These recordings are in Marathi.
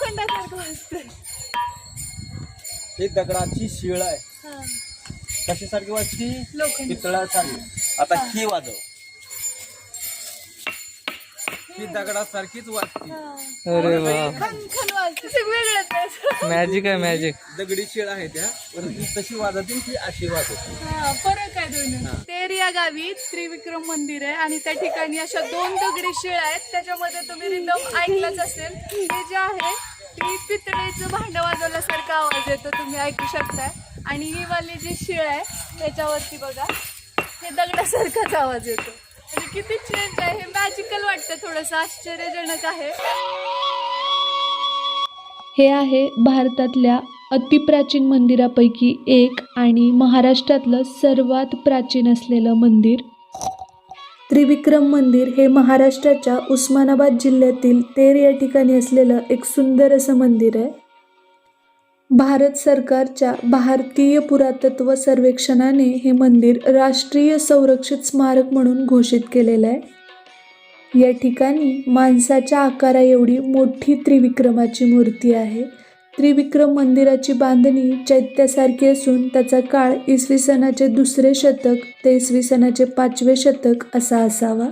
लोखंडासारखं ही दगडाची शिळ आहे. हा. कशासारखी वाजती लोखंड. पितळासारखी. आता ही वाजव. ही दगडासारखीच वाजती. अरे वा. खन खन वाजते. ते वेगळंच आहे. मॅजिक आहे मॅजिक दगडी शिळ आहे त्या. पण ही तशी वाजवते ही अशी वाजवते हा, फरक आहे दोन तेर या गावी त्रिविक्रम मंदिर आहे आणि त्या ठिकाणी अशा दोन दगडी शिळ आहेत. त्याच्यामध्ये तुम्ही रिदम ऐकलंच असेल. ते जे आहे की पितळेचं भांडं वाजवल्यासारखा आवाज येतो तुम्ही ऐकू शकताय. आणि ही वाली जी शिळ आहे त्याच्यावरती बघा हे दगडासारखाच आवाज येतो. म्हणजे किती चेंज आहे हे मॅजिकल वाटतं थोडंसं आश्चर्यजनक आहे. हे आहे भारतातल्या अतिप्राचीन मंदिरापैकी एक आणि महाराष्ट्रातलं सर्वात प्राचीन असलेलं मंदिर. त्रिविक्रम मंदिर हे महाराष्ट्राच्या उस्मानाबाद जिल्ह्यातील तेर या ठिकाणी असलेलं एक सुंदर असं मंदिर आहे. भारत सरकारच्या भारतीय पुरातत्व सर्वेक्षणाने हे मंदिर राष्ट्रीय संरक्षित स्मारक म्हणून घोषित केलेलं आहे. या ठिकाणी माणसाच्या आकारा एवढी मोठी त्रिविक्रमाची मूर्ती आहे. त्रिविक्रम मंदिराची बांधणी चैत्यासारखी असून त्याचा काळ इसवी सनाचे दुसरे शतक ते इसवी सनाचे पाचवे शतक असा असावा.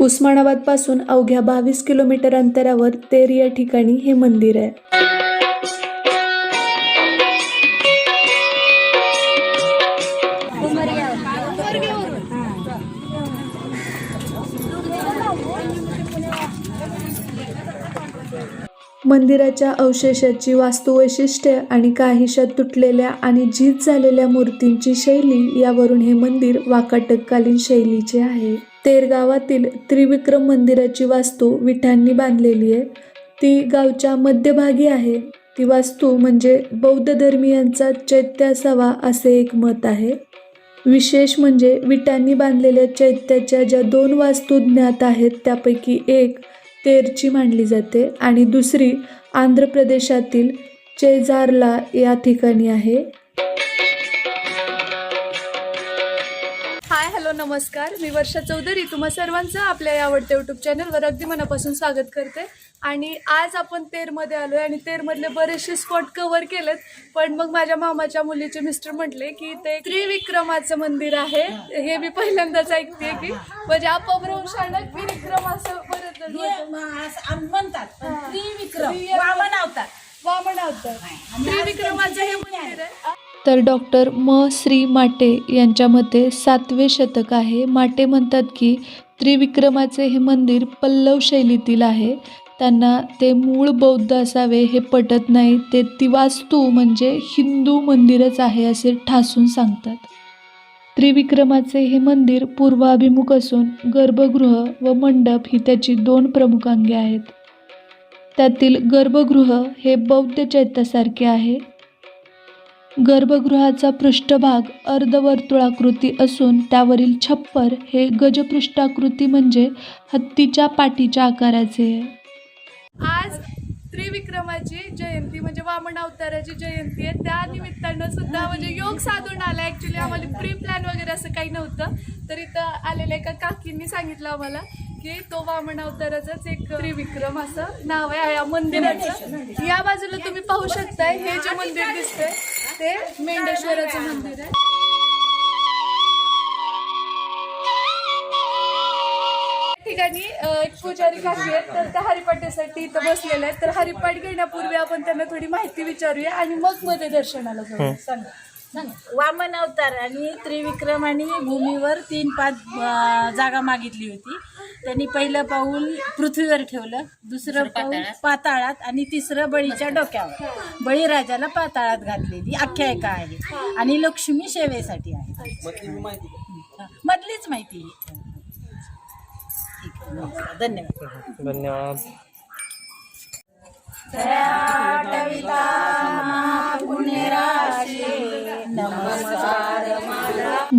उस्मानाबादपासून अवघ्या बावीस किलोमीटर अंतरावर तेर या ठिकाणी हे मंदिर आहे. मंदिराच्या अवशेषाची वास्तुवैशिष्ट्ये आणि काहीशा तुटलेल्या आणि झीज झालेल्या मूर्तींची शैली यावरून हे मंदिर वाकाटककालीन शैलीचे आहे. तेरगावातील त्रिविक्रम मंदिराची वास्तू विठांनी बांधलेली आहे. ती गावच्या मध्यभागी आहे. ती वास्तू म्हणजे बौद्ध धर्मियांचा चैत्य असावा असे एक मत आहे. विशेष म्हणजे विटांनी बांधलेल्या चैत्याच्या ज्या दोन वास्तू ज्ञात आहेत त्यापैकी एक तेरची मानली जाते आणि दुसरी आंध्र प्रदेशातील चेजारला या ठिकाणी आहे. हॅलो नमस्कार. मी वर्षा चौधरी. तुम्हा सर्वांचं आपल्या या आवडत्या यूट्यूब चॅनलवर अगदी मनापासून स्वागत करते. आणि आज आपण तेरमध्ये आलो आहे आणि तेरमधले बरेचसे स्पॉट कव्हर केलेत. पण मग माझ्या मामाच्या मुलीचे मिस्टर म्हटले की ते त्रिविक्रमाचं मंदिर आहे. हे मी पहिल्यांदाच ऐकते की. म्हणजे अपभ्रंशानक त्रिविक्रम असं बरेच जण म्हणतात. त्रिविक्रम. वामन अवतार. वामन अवतार. त्रिविक्रमाचं हे मंदिर आहे. तर डॉक्टर म. श्री. माटे यांच्या मते सातवे शतक आहे. माटे म्हणतात की त्रिविक्रमाचे हे मंदिर पल्लव शैलीतील आहे. त्यांना ते मूळ बौद्ध असावे हे पटत नाही. ते तिवास्तू म्हणजे हिंदू मंदिरच आहे असे ठासून सांगतात. त्रिविक्रमाचे हे मंदिर पूर्वाभिमुख असून गर्भगृह व मंडप ही त्याची दोन प्रमुख अंगे आहेत. त्यातील गर्भगृह हे बौद्ध चैत्यासारखे आहे. गर्भगृहाचा पृष्ठभाग अर्धवर्तुळाकृती असून त्यावरील छप्पर हे गजपृष्ठाकृती म्हणजे हत्तीच्या पाठीच्या आकाराचे आहे. आज त्रिविक्रमाची जयंती म्हणजे वामन अवताराची जयंती आहे. त्या निमित्तानं सुद्धा म्हणजे योग साधून आला. ॲक्च्युली आम्हाला प्री प्लॅन वगैरे असं काही नव्हतं. तर इथं आलेल्या एका काकींनी सांगितलं आम्हाला की तो वामन अवताराचाच एक त्रिविक्रम असं नाव आहे या मंदिराचं. या बाजूला तुम्ही पाहू शकताय हे जे मंदिर दिसतंय ते मेंढेश्वराचं मंदिर आहे. ठिकाणी एक पुजारी काकी आहेत तर त्या हरिपाठासाठी इथं बसलेल्या आहेत. तर हरिपाठ घेण्यापूर्वी आपण त्यांना थोडी माहिती विचारूया आणि मग मध्ये दर्शनाला जाऊ सांगा सांगा. वामन अवतार आणि त्रिविक्रम आणि भूमीवर तीन पाच जागा मागितली होती. त्यांनी पहिलं पाऊल पृथ्वीवर ठेवलं दुसरं पाऊल पाताळात. आणि तिसरं बळीच्या डोक्यावर. बळीराजाला पाताळात घातलेली आख्यायिका आहे. आणि लक्ष्मी सेवेसाठी आहे? मधलीच माहिती. आहे. ठीक आहे नमस्कार. धन्यवाद.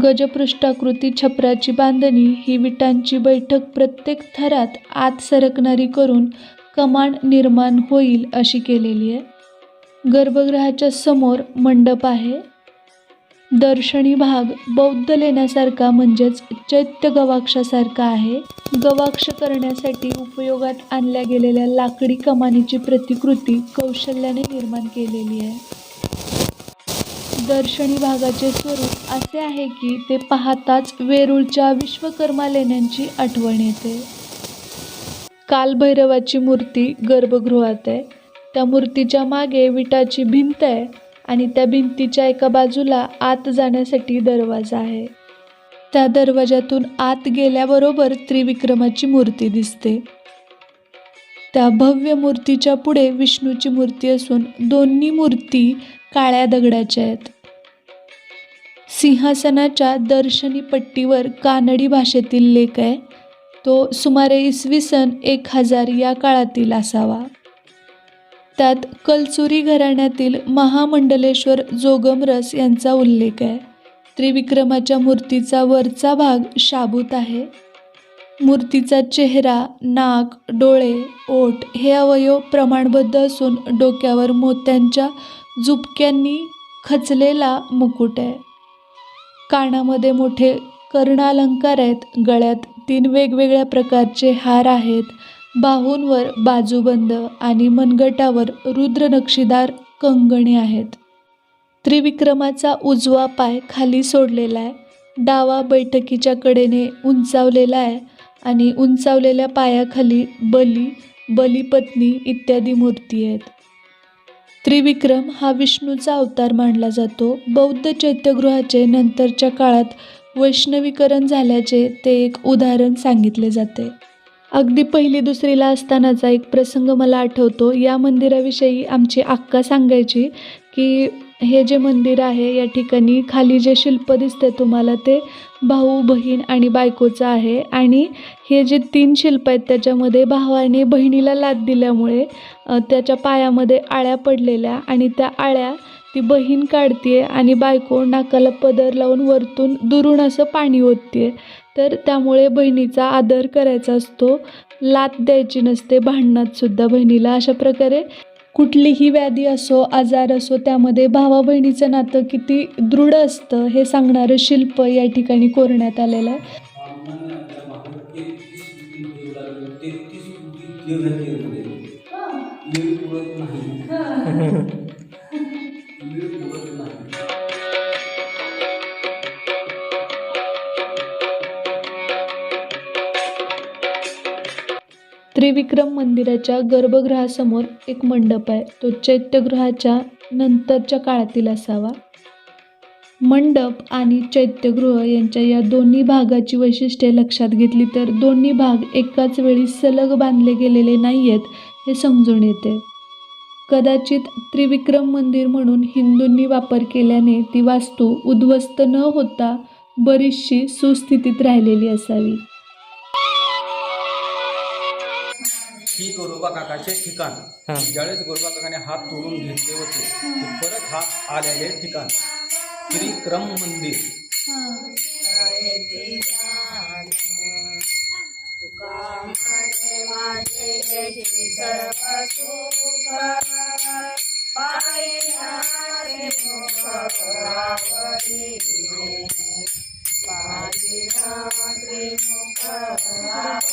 गजपृष्ठाकृती छपराची बांधणी ही विटांची बैठक प्रत्येक थरात आत सरकणारी करून कमान निर्माण होईल अशी केलेली आहे. गर्भगृहाच्या समोर मंडप आहे. दर्शनी भाग बौद्ध लेण्यासारखा म्हणजेच चैत्य गवाक्षासारखा आहे. गवाक्ष करण्यासाठी उपयोगात आणल्या गेलेल्या लाकडी कमानीची प्रतिकृती कौशल्याने निर्माण केलेली आहे. दर्शनी भागाचे स्वरूप असे आहे की ते पाहताच वेरूळच्या विश्वकर्मा लेण्यांची आठवण येते. कालभैरवाची मूर्ती गर्भगृहात आहे. त्या मूर्तीच्या मागे विटाची भिंत आहे. आणि त्या भिंतीच्या एका बाजूला आत जाण्यासाठी दरवाजा आहे. त्या दरवाजातून आत गेल्याबरोबर त्रिविक्रमाची मूर्ती दिसते. त्या भव्य मूर्तीच्या पुढे विष्णूची मूर्ती असून दोन्ही मूर्ती काळ्या दगडाच्या आहेत. सिंहासनाच्या दर्शनी पट्टीवर कानडी भाषेतील लेख आहे. तो सुमारे इसवी सन एक हजार या काळातील असावा. त्यात कलचुरी घराण्यातील महामंडलेश्वर जोगमरस यांचा उल्लेख आहे. त्रिविक्रमाच्या मूर्तीचा वरचा भाग शाबूत आहे. मूर्तीचा चेहरा नाक डोळे ओठ हे अवयव प्रमाणबद्ध असून डोक्यावर मोत्यांच्या झुपक्यांनी खचलेला मुकुट आहे. कानामध्ये मोठे कर्णालंकार आहेत. गळ्यात तीन वेगवेगळ्या प्रकारचे हार आहेत. बाहूंवर बाजूबंद आणि मनगटावर रुद्र नक्षीदार कंगणे आहेत. त्रिविक्रमाचा उजवा पाय खाली सोडलेला आहे. डावा बैठकीच्या कडेने उंचावलेला आहे आणि उंचावलेल्या पायाखाली बली बलिपत्नी इत्यादी मूर्ती आहेत. त्रिविक्रम हा विष्णूचा अवतार मानला जातो. बौद्ध चैत्यगृहाचे नंतरच्या काळात वैष्णवीकरण झाल्याचे ते एक उदाहरण सांगितले जाते. अगदी पहिली दुसरीला असतानाचा एक प्रसंग मला आठवतो. या मंदिराविषयी आमची अक्का सांगायची की हे जे मंदिर आहे या ठिकाणी खाली जे शिल्प दिसते तुम्हाला ते भाऊ बहीण आणि बायकोचं आहे. आणि हे जे तीन शिल्प आहेत त्याच्यामध्ये भावाने बहिणीला लाद दिल्यामुळे त्याच्या पायामध्ये आळ्या पडलेल्या आणि त्या आळ्या ती बहीण काढते आणि बायको नाकाला पदर लावून वरतून दुरून असं पाणी ओतते तर त्यामुळे बहिणीचा आदर करायचा असतो. लात द्यायची नसते भांडणातसुद्धा बहिणीला अशा प्रकारे. कुठलीही व्याधी असो आजार असो त्यामध्ये भावा बहिणीचं नातं किती दृढ असतं हे सांगणारं शिल्प या ठिकाणी कोरण्यात आलेलं आहे. त्रिविक्रम मंदिराच्या गर्भगृहासमोर एक मंडप आहे. तो चैत्यगृहाच्या नंतरच्या काळातील असावा. मंडप आणि चैत्यगृह यांच्या या दोन्ही भागाची वैशिष्ट्ये लक्षात घेतली तर दोन्ही भाग एकाच वेळी सलग बांधले गेलेले नाही आहेत हे समजून येते. कदाचित त्रिविक्रम मंदिर म्हणून हिंदूंनी वापर केल्याने ती वास्तू उद्ध्वस्त न होता बरीचशी सुस्थितीत राहिलेली असावी. ही गोरोबा काकाचे ठिकाण. हा. ज्यावेळेस गोरोबा काकाने हात तोडून घेतले होते ते परत हात आलेले ठिकाण. त्रिक्रम मंदिर.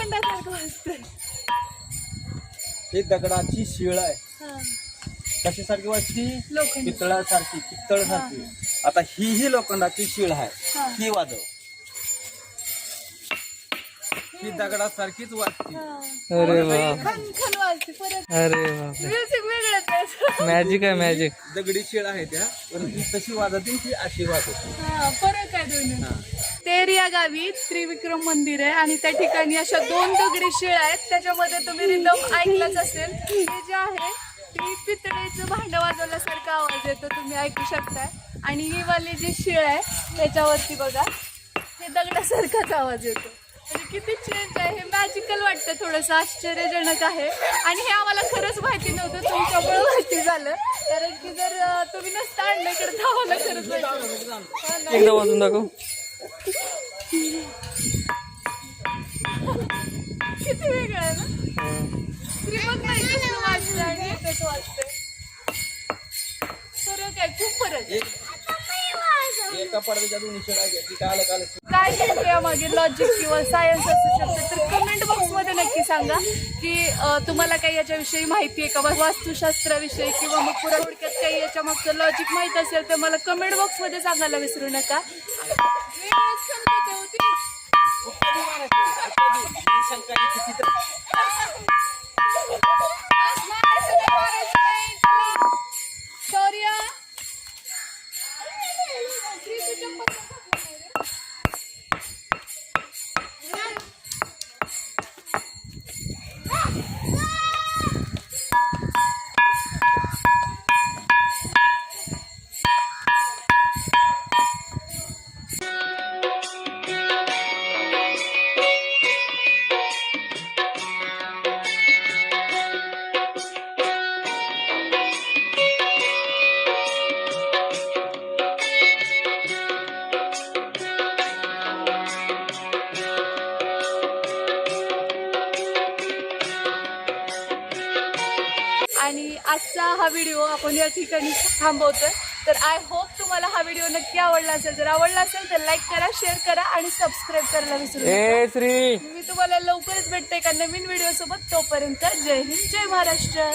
लोखंडासारखं वाजतंय. ही दगडाची शिळ आहे. हा. कशासारखी वाटती लोखंड पितळासारखी पित्तळसारखी आता ही ही लोखंडाची शिळ आहे. हा. ही वाजव. ही दगडासारखीच वाटते. अरे वा. वाजते परत अरे बापरे म्युझिक वेगळंच आहे. मॅजिक आहे मॅजिक दगडी शिळ आहे त्या पण तशी वाजते ती अशी वाजते हा, फरक आहे दोन्ही. तेर या गावी त्रिविक्रम मंदिर आहे आणि त्या ठिकाणी अशा दोन दगडी शिळ आहेत. त्याच्यामध्ये तुम्ही रिदम ऐकलंच असेल. हे जे आहे ती पितळेचं भांडं वाजवल्यासारखा आवाज येतो तुम्ही ऐकू शकताय. आणि ही वाली जी शिळ आहे त्याच्यावरती बघा हे दगडासारखाच आवाज येतो. किती चेंज आहे. हे मॅजिकल वाटतं थोडंसं आश्चर्यजनक आहे. आणि हे आम्हाला खरंच माहिती नव्हतं तुमच्यामुळे माहिती झालं. कारण की जर तुम्ही नसता आणलं तर आम्हाला खरंच माहिती? एकदा वाजून दाखव. किती वेगळं आहे ना? श्रीमंत नाही कसं वाजतं आणि कसं वाजतं फरक आहे खूप फरक आहे. एका पडद्याच्या घ्या ती काल काल काय घ्यायचं यामागे? लॉजिक किंवा सायन्स असू शकतं. तर कमेंट बॉक्समध्ये नक्की सांगा की तुम्हाला काही याच्याविषयी माहिती आहे का? बा वास्तुशास्त्राविषयी किंवा मग पुरा थोडक्यात काही याच्या मागचं लॉजिक माहीत असेल तर मला कमेंट बॉक्समध्ये सांगायला विसरू नका. होती. आणि आजचा हा व्हिडिओ आपण या ठिकाणी थांबवतोय. तर आय होप तुम्हाला हा व्हिडिओ नक्की आवडला असेल. जर आवडला असेल तर लाईक करा शेअर करा आणि सबस्क्राईब करायला विसरू नका. मी तुम्हाला लवकरच भेटते एका नवीन व्हिडिओ सोबत तोपर्यंत जय हिंद जय महाराष्ट्र.